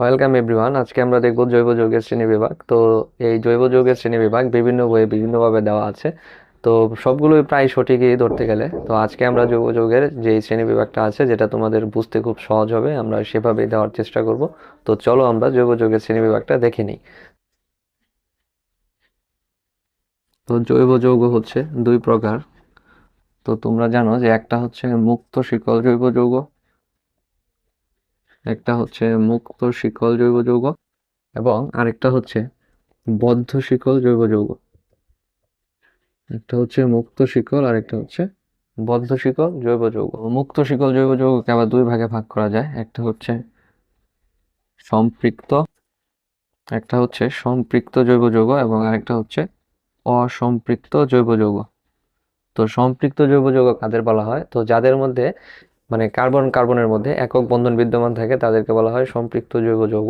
Welcome everyone আজকে আমরা দেখব জৈব যৌগের শ্রেণি বিভাগ। তো এই জৈব যৌগের শ্রেণি বিভাগ বিভিন্ন বইয়ে বিভিন্নভাবে দেওয়া আছে। তো সবগুলোই প্রায় সঠিকই ধরতে গেলে। তো আজকে আমরা জৈব যৌগের যে শ্রেণি বিভাগটা আছে, যেটা তোমাদের বুঝতে খুব সহজ হবে, আমরা সেভাবেই দেওয়ার চেষ্টা করব। তো চলো আমরা জৈব যৌগের শ্রেণি বিভাগটা দেখে নিই। তো জৈব যৌগ হচ্ছে দুই প্রকার। তো তোমরা জানো যে একটা হচ্ছে মুক্ত শিকল জৈব যৌগ একটা হচ্ছে মুক্ত শিকল জৈব যৌগ এবং আরেকটা হচ্ছে বদ্ধ শিকল জৈব যৌগ। একটা হচ্ছে মুক্ত শিকল আর একটা হচ্ছে বদ্ধ শিকল জৈব যৌগ। মুক্ত শিকল জৈব যৌগকে আবার দুই ভাগে ভাগ করা যায়। একটা হচ্ছে সম্পৃক্ত, একটা হচ্ছে সম্পৃক্ত জৈব যৌগ এবং আরেকটা হচ্ছে অসম্পৃক্ত জৈব যৌগ। তো সম্পৃক্ত জৈব যৌগ কাদের বলা হয়? তো যাদের মধ্যে মানে কার্বন, কার্বনের মধ্যে একক বন্ধন বিদ্যমান থাকে, তাদেরকে বলা হয় সম্পৃক্ত জৈব যৌগ।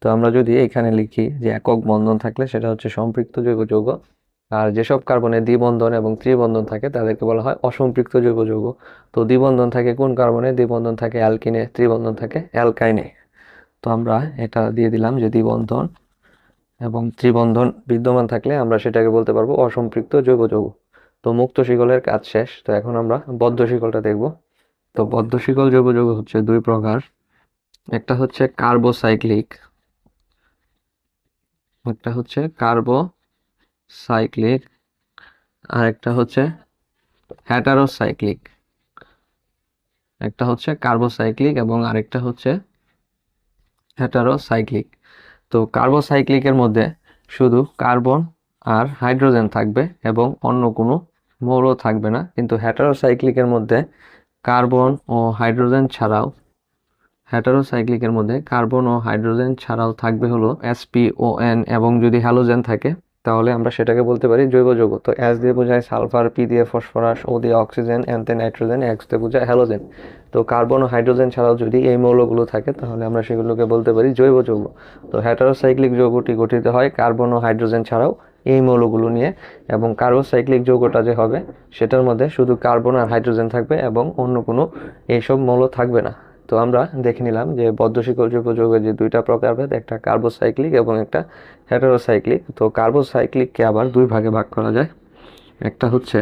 তো আমরা যদি এখানে লিখি যে একক বন্ধন থাকলে, সেটা হচ্ছে সম্পৃক্ত জৈব যৌগ। আর যেসব কার্বনে দ্বিবন্ধন এবং ত্রিবন্ধন থাকে, তাদেরকে বলা হয় অসম্পৃক্ত জৈব যৌগ। তো দ্বিবন্ধন থাকে কোন কার্বনে? দ্বিবন্ধন থাকে অ্যালকিনে, ত্রিবন্ধন থাকে অ্যালকাইনে। তো আমরা এটা দিয়ে দিলাম যে দ্বিবন্ধন এবং ত্রিবন্ধন বিদ্যমান থাকলে আমরা সেটাকে বলতে পারব অসম্পৃক্ত জৈব যৌগ। তো মুক্ত শিকলের কাজ শেষ। তো এখন আমরা বদ্ধ শিকলটা দেখব। তো বদ্ধ শিকল যৌগ হচ্ছে দুই প্রকার। একটা হচ্ছে কার্বোসাইক্লিক, একটা হচ্ছে কার্বোসাইক্লিক, আর একটা হচ্ছে হ্যাটারোসাইক্লিক। একটা হচ্ছে কার্বোসাইক্লিক এবং আরেকটা হচ্ছে হ্যাটারোসাইক্লিক। তো কার্বোসাইক্লিকের মধ্যে শুধু কার্বন আর হাইড্রোজেন থাকবে এবং অন্য কোনো মৌল থাকবে না, কিন্তু হ্যাটারোসাইক্লিকের মধ্যে কার্বন ও হাইড্রোজেন ছাড়াও হ্যাটারোসাইক্লিকের মধ্যে কার্বন ও হাইড্রোজেন ছাড়াও থাকবে হলো এসপিওএন এবং যদি হ্যালোজেন থাকে, তাহলে আমরা সেটাকে বলতে পারি জৈব যৌগ। তো এস দিয়ে বোঝায় সালফার পি দিয়ে ফসফরাস ও দিয়ে অক্সিজেন এনতে নাইট্রোজেন এক্স দিয়ে বোঝায় হ্যালোজেন তো কার্বন ও হাইড্রোজেন ছাড়াও যদি এই মৌলগুলো থাকে, তাহলে আমরা সেগুলোকে বলতে পারি জৈব যৌগ। তো হ্যাটারোসাইক্লিক যৌগটি গঠিত হয় কার্বন ও হাইড্রোজেন ছাড়াও এই মৌলগুলো নিয়ে এবং কার্বোসাইক্লিক যৌগটা যে হবে, সেটার মধ্যে শুধু কার্বন আর হাইড্রোজেন থাকবে এবং অন্য কোনো এইসব মৌল থাকবে না। তো আমরা দেখে নিলাম যে বদ্ধশিকল যৌগের যে দুইটা প্রকারভেদ একটা কার্বোসাইক্লিক এবং একটা হেটারোসাইক্লিক। তো কার্বোসাইক্লিককে আবার দুই ভাগে ভাগ করা যায়। একটা হচ্ছে,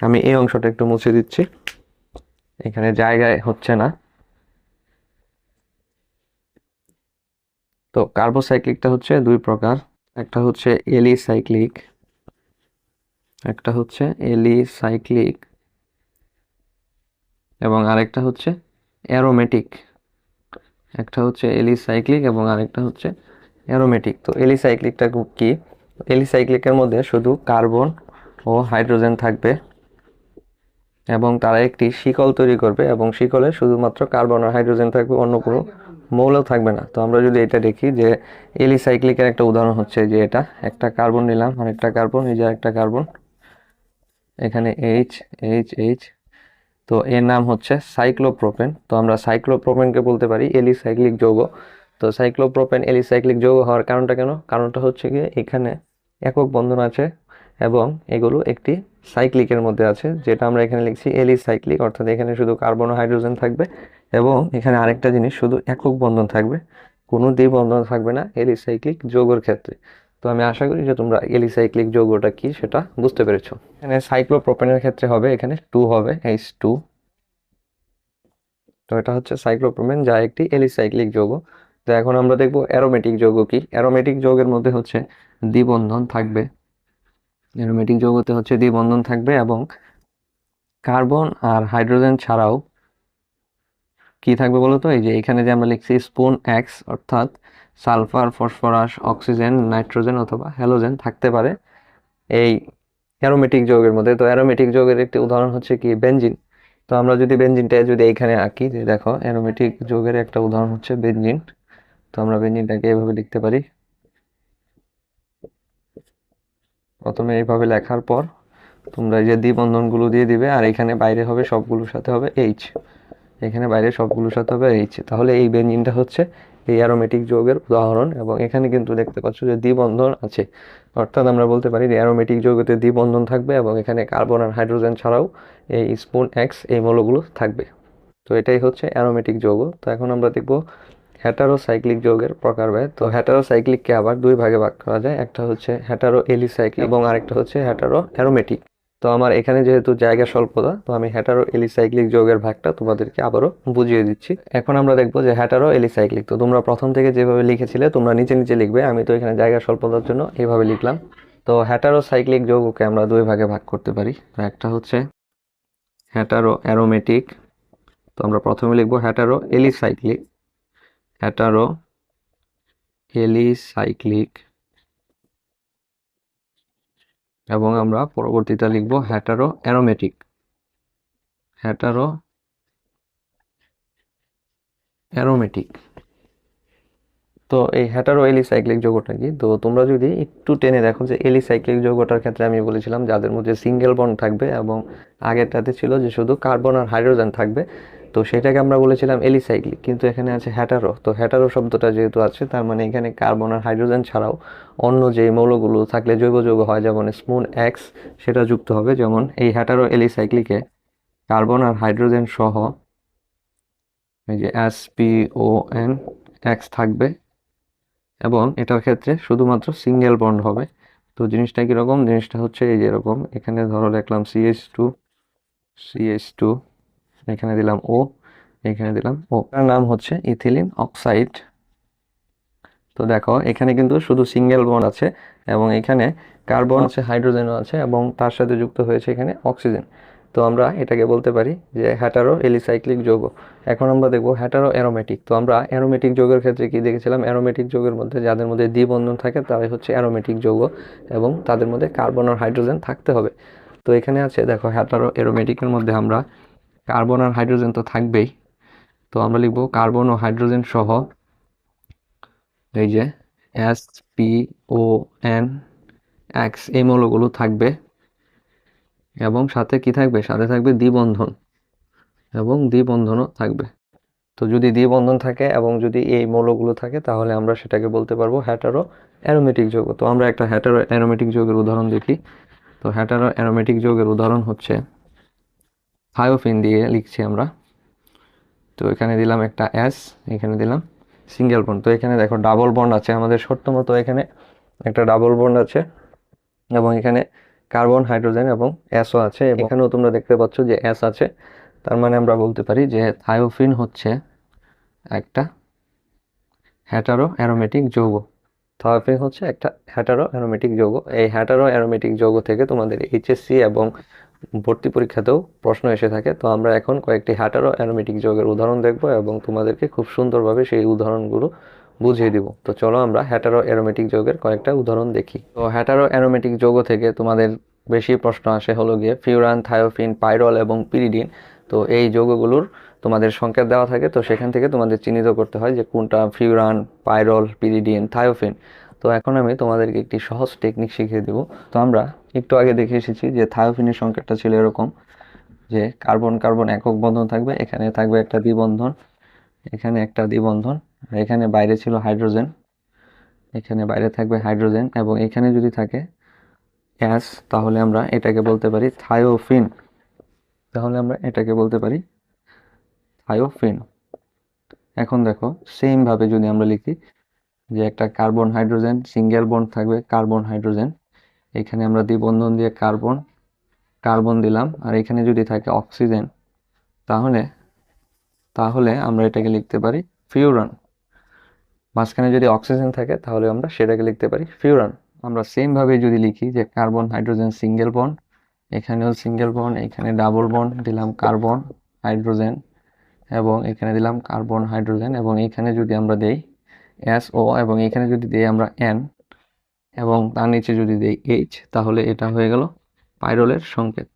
আমি এই অংশটা একটু মুছে দিচ্ছি। এখানে জায়গায় হচ্ছে না। তো কার্বোসাইক্লিকটা হচ্ছে দুই প্রকার। একটা হচ্ছে এলিসাইক্লিক, একটা হচ্ছে এলিসাইক্লিক, এবং আরেকটা হচ্ছে অ্যারোমেটিক। একটা হচ্ছে এলিসাইক্লিক এবং আরেকটা হচ্ছে অ্যারোমেটিক। তো এলিসাইক্লিকটা কি? এলিসাইক্লিকের মধ্যে শুধু কার্বন ও হাইড্রোজেন থাকবে, এবং তারা একটি শিকল তৈরি করবে, এবং শিকলে শুধুমাত্র কার্বন আর হাইড্রোজেন থাকবে, অন্য কোনো মৌল থাকবে না। তো আমরা যদি এটা দেখি যে এলিসাইক্লিকের একটা উদাহরণ হচ্ছে যে এটা, একটা কার্বন নিলাম আর একটা কার্বন, এই যে একটা কার্বন, এখানে এইচ এইচ এইচ তো এর নাম হচ্ছে সাইক্লোপ্রোপেন। তো আমরা সাইক্লোপ্রোপেনকে বলতে পারি এলিসাইক্লিক যৌগ। তো সাইক্লোপ্রোপেন এলিসাইক্লিক যৌগ হওয়ার কারণটা কেন? কারণটা হচ্ছে গিয়ে এখানে একক বন্ধন আছে এবং এগুলো একটি সাইক্লিকের মধ্যে আছে, যেটা আমরা এখানে লিখছি এলিসাইক্লিক, অর্থাৎ এখানে শুধু কার্বন ও হাইড্রোজেন থাকবে। এবং এখানে আরেকটা জিনিস, শুধু একক বন্ধন থাকবে, কোনো দ্বিবন্ধন থাকবে না এলিসাইক্লিক যৌগের ক্ষেত্রে। তো আমি আশা করি যে তোমরা এলিসাইক্লিক যৌগটা কি সেটা বুঝতে পেরেছ। এখানে সাইক্লোপ্রোপেনের ক্ষেত্রে হবে, এখানে টু হবে এইচ টু তো এটা হচ্ছে সাইক্লোপ্রোপেন, যা একটি এলিসাইক্লিক যৌগ। তো এখন আমরা দেখব অ্যারোমেটিক যৌগ কি। অ্যারোমেটিক যৌগের মধ্যে হচ্ছে দ্বিবন্ধন থাকবে। অ্যারোমেটিক যৌগতে হচ্ছে দ্বিবন্ধন থাকবে এবং কার্বন আর হাইড্রোজেন ছাড়াও কি থাকবে বলো তো এই যে এখানে যে আমরা লিখছি স্পুন এক্স অর্থাৎ সালফার, ফসফরাস, অক্সিজেন, নাইট্রোজেন অথবা হ্যালোজেন থাকতে পারে এই অ্যারোমেটিক যৌগের মধ্যে। তো অ্যারোমেটিক যৌগের একটি উদাহরণ হচ্ছে কি? বেঞ্জিন তো আমরা যদি বেনজিনটা যদি এইখানে আঁকি, যে দেখো, অ্যারোমেটিক যৌগের একটা উদাহরণ হচ্ছে বেঞ্জিন তো আমরা বেঞ্জিনটাকে এভাবে লিখতে পারি। প্রথমে এইভাবে লেখার পর তোমরা এই যে দ্বিবন্ধনগুলো দিয়ে দিবে, আর এখানে বাইরে হবে, সবগুলোর সাথে হবে এইচ এখানে বাইরে সবগুলোর সাথে হবে এইচ তাহলে এই বেঞ্জিনটা হচ্ছে এই অ্যারোমেটিক যৌগের উদাহরণ এবং এখানে কিন্তু দেখতে পাচ্ছ যে দ্বিবন্ধন আছে। অর্থাৎ আমরা বলতে পারি অ্যারোমেটিক যৌগতে দ্বিবন্ধন থাকবে এবং এখানে কার্বন আর হাইড্রোজেন ছাড়াও এই স্পুন এক্স এই মৌলগুলো থাকবে। তো এটাই হচ্ছে অ্যারোমেটিক যৌগ। তো এখন আমরা দেখব হেটারোসাইক্লিক যৌগের প্রকার প্রকারভেদ তো হেটারোসাইক্লিককে আবার দুই ভাগে ভাগ করা যায়। একটা হচ্ছে হেটারো এলিসাইক্লিক এবং আরেকটা হচ্ছে হেটারো অ্যারোমেটিক তো আমার এখানে যেহেতু জায়গা স্বল্পতা, তো আমি হ্যাটারো এলিসাইক্লিক যৌগের ভাগটা তোমাদেরকে আবারও বুঝিয়ে দিচ্ছি। এখন আমরা দেখব যে হ্যাটারো এলিসাইক্লিক তো তোমরা প্রথম থেকে যেভাবে লিখেছিলে তোমরা নিচে নিচে লিখবে, আমি তো এখানে জায়গা স্বল্পতার জন্য এইভাবে লিখলাম। তো হ্যাটারো সাইক্লিক যৌগকে আমরা দুই ভাগে ভাগ করতে পারি। তো একটা হচ্ছে হ্যাটারো অ্যারোমেটিক তো আমরা প্রথমে লিখব হ্যাটারো এলিসাইক্লিক হ্যাটারো এলিসাইক্লিক এবং আমরা পরবর্তীতে লিখব হ্যাটারো অ্যারোমেটিক হ্যাটারো অ্যারোমেটিক তো এই হ্যাটারো এলিসাইক্লিক যৌগটা কি? তো তোমরা যদি একটু টেনে দেখো যে এলিসাইক্লিক যৌগটার ক্ষেত্রে আমি বলেছিলাম যাদের মধ্যে সিঙ্গেল বন্ড থাকবে এবং আগেরটাতে ছিল যে শুধু কার্বন আর হাইড্রোজেন থাকবে তো সেটাকে আমরা বলেছিলাম এলিসাইক্লিক, কিন্তু এখানে আছে হ্যাটারো। তো হ্যাটারো শব্দটা যেহেতু আছে, তার মানে এখানে কার্বন আর হাইড্রোজেন ছাড়াও অন্য যে মৌলগুলো থাকলে জৈব যৌগ হয়, যেমন স্মুন এক্স, সেটা যুক্ত হবে। যেমন এই হ্যাটারো এলিসাইক্লিকে কার্বন আর হাইড্রোজেন সহ এই যে S P O N X থাকবে, এবং এটার ক্ষেত্রে শুধুমাত্র সিঙ্গেল বন্ড হবে। তো জিনিসটা কীরকম? জিনিসটা হচ্ছে এই যেরকম এখানে ধরো দেখলাম সিএস টু সিএস টু এখানে দিলাম ও এখানে দিলাম ও তার নাম হচ্ছে ইথিলিন অক্সাইড। তো দেখো, এখানে কিন্তু শুধু সিঙ্গেল বন্ড আছে এবং এখানে কার্বন আছে, হাইড্রোজেনও আছে এবং তার সাথে যুক্ত হয়েছে এখানে অক্সিজেন। তো আমরা এটাকে বলতে পারি যে হ্যাটারো এলিসাইক্লিক যৌগ। এখন আমরা দেখব হ্যাটারো অ্যারোমেটিক। তো আমরা অ্যারোমেটিক যৌগের ক্ষেত্রে কি দেখেছিলাম? অ্যারোমেটিক যৌগের মধ্যে যাদের মধ্যে দ্বিবন্ধন থাকে, তারাই হচ্ছে অ্যারোমেটিক যৌগ এবং তাদের মধ্যে কার্বন আর হাইড্রোজেন থাকতে হবে। তো এখানে আছে, দেখো, হ্যাটারো অ্যারোমেটিকের মধ্যে আমরা কার্বন আর হাইড্রোজেন তো থাকবেই। তো আমরা লিখব কার্বন ও হাইড্রোজেন সহ, এই যে S P O N X এই মৌলগুলো থাকবে। এবং সাথে কি থাকবে? সাথে থাকবে দ্বিবন্ধন। এবং দ্বিবন্ধনও থাকবে। তো যদি দ্বিবন্ধন থাকে এবং যদি এই মৌলগুলো থাকে, তাহলে আমরা সেটাকে বলতে পারব হ্যাটারো অ্যারোমেটিক যৌগ। তো আমরা একটা হ্যাটারো অ্যারোমেটিক যৌগের উদাহরণ দেখি। তো হ্যাটারো অ্যারোমেটিক যৌগের উদাহরণ হচ্ছে থায়োফিন দিয়ে লিখছি আমরা। তো এখানে দিলাম একটা এস এখানে দিলাম সিঙ্গেল বন্ড তো এখানে দেখো ডাবল বন্ড আছে আমাদের শর্ত মতো এখানে একটা ডাবল বন্ড আছে এবং এখানে কার্বন হাইড্রোজেন এবং অ্যাসও আছে। এখানেও তোমরা দেখতে পাচ্ছ যে অ্যাস আছে। তার মানে আমরা বলতে পারি যে থায়োফিন হচ্ছে একটা হ্যাটারো অ্যারোমেটিক যৌগ থায়োফিন হচ্ছে একটা হ্যাটারো অ্যারোমেটিক যৌগ। এই হ্যাটারো অ্যারোমেটিক যৌগ থেকে তোমাদের এইচএসসি এবং ভর্তি পরীক্ষাতেও প্রশ্ন এসে থাকে। তো আমরা এখন কয়েকটি হ্যাটারো অ্যারোমেটিক যোগের উদাহরণ দেখব এবং তোমাদেরকে খুব সুন্দরভাবে সেই উদাহরণগুলো বুঝিয়ে দিব। তো চলো আমরা হ্যাটারো অ্যারোমেটিক যোগের কয়েকটা উদাহরণ দেখি। তো হ্যাটারো অ্যারোমেটিক যোগ থেকে তোমাদের বেশি প্রশ্ন আসে হলো গিয়ে ফিউরান, থায়োফিন, পাইরল এবং পিরিডিন। তো এই যৌগগুলোর তোমাদের সংকেত দেওয়া থাকে। তো সেখান থেকে তোমাদের চিহ্নিত করতে হয় যে কোনটা ফিউরান, পাইরল, পিরিডিন, থায়োফিন। তো এখন আমি তোমাদেরকে একটি সহজ টেকনিক শিখিয়ে দেব। তো আমরা একটু আগে দেখে এসেছি যে থায়োফিনের সংকেতটা ছিল এরকম, যে কার্বন কার্বন একক বন্ধন থাকবে, এখানে থাকবে একটা দ্বিবন্ধন, এখানে একটা দ্বিবন্ধন, আর এখানে বাইরে ছিল হাইড্রোজেন, এখানে বাইরে থাকবে হাইড্রোজেন, এবং এখানে যদি থাকে অ্যাস তাহলে আমরা এটাকে বলতে পারি থায়োফিন। তাহলে আমরা এটাকে বলতে পারি থায়োফিন। এখন দেখো সেমভাবে যদি আমরা লিখি যে একটা কার্বন হাইড্রোজেন, সিঙ্গেল বন্ড থাকবে কার্বন হাইড্রোজেন। এখানে আমরা দ্বিবন্ধন দিয়ে কার্বন কার্বন দিলাম। আর এখানে যদি থাকে অক্সিজেন, তাহলে তাহলে আমরা এটাকে লিখতে পারি ফিউরান। মাঝখানে যদি অক্সিজেন থাকে, তাহলে আমরা সেটাকে লিখতে পারি ফিউরান। আমরা সেমভাবে যদি লিখি যে কার্বন, হাইড্রোজেন, সিঙ্গেল বন্ড, এখানেও সিঙ্গেল বন্ড, এখানে ডাবল বন্ড, দিলাম কার্বন, হাইড্রোজেন, এবং এখানে দিলাম কার্বন, হাইড্রোজেন, এবং এখানে যদি আমরা দেই এস ও এবং এখানে যদি দিই আমরা এন এবং তার নিচে যদি দিই এইচ তাহলে এটা হয়ে গেল পাইরলের সংকেত।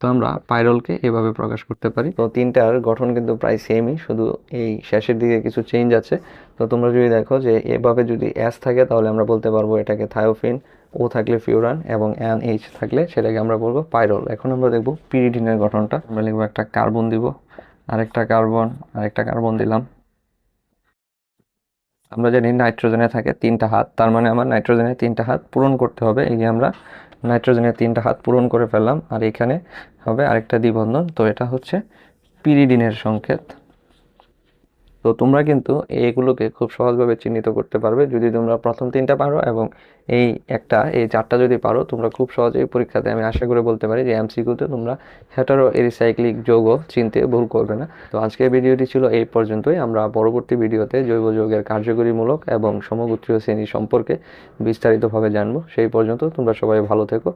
তো আমরা পাইরলকে এভাবে প্রকাশ করতে পারি। তো তিনটার গঠন কিন্তু প্রায় সেমই শুধু এই শেষের দিকে কিছু চেঞ্জ আছে। তো তোমরা যদি দেখো যে এভাবে যদি এস থাকে, তাহলে আমরা বলতে পারব এটাকে থায়োফিন ও থাকলে ফিউরান এবং এন এইচ থাকলে সেটাকে আমরা বলব পাইরল। এখন আমরা দেখব পিরিডিনের গঠনটা। আমরা লিখব একটা কার্বন দিব, আরেকটা কার্বন আরেকটা কার্বন দিলাম। আমরা জানি নাইট্রোজেনে থাকে তিনটা হাত, তার মানে আমার নাইট্রোজেনের তিনটা হাত পূরণ করতে হবে। এই যে আমরা নাইট্রোজেনের তিনটা হাত পূরণ করে ফেললাম, আর এখানে হবে আরেকটা দ্বিবন্ধন। তো এটা হচ্ছে পিরিডিনের সংকেত। তো তোমরা কিন্তু এইগুলোকে খুব সহজভাবে চিহ্নিত করতে পারবে যদি তোমরা প্রথম তিনটা পারো এবং এই একটা, এই চারটা যদি পারো, তোমরা খুব সহজেই পরীক্ষাতে আমি আশা করে বলতে পারি যে এমসিকিউতে তোমরা হেটারো রিসাইক্লিক যৌগ চিনতে ভুল করবে না। তো আজকের ভিডিওটি ছিল এই পর্যন্তই। আমরা পরবর্তী ভিডিওতে জৈব যৌগের কার্যকরীমূলক এবং সমগোত্রীয় শ্রেণি সম্পর্কে বিস্তারিতভাবে জানব। সেই পর্যন্ত তোমরা সবাই ভালো থেকো।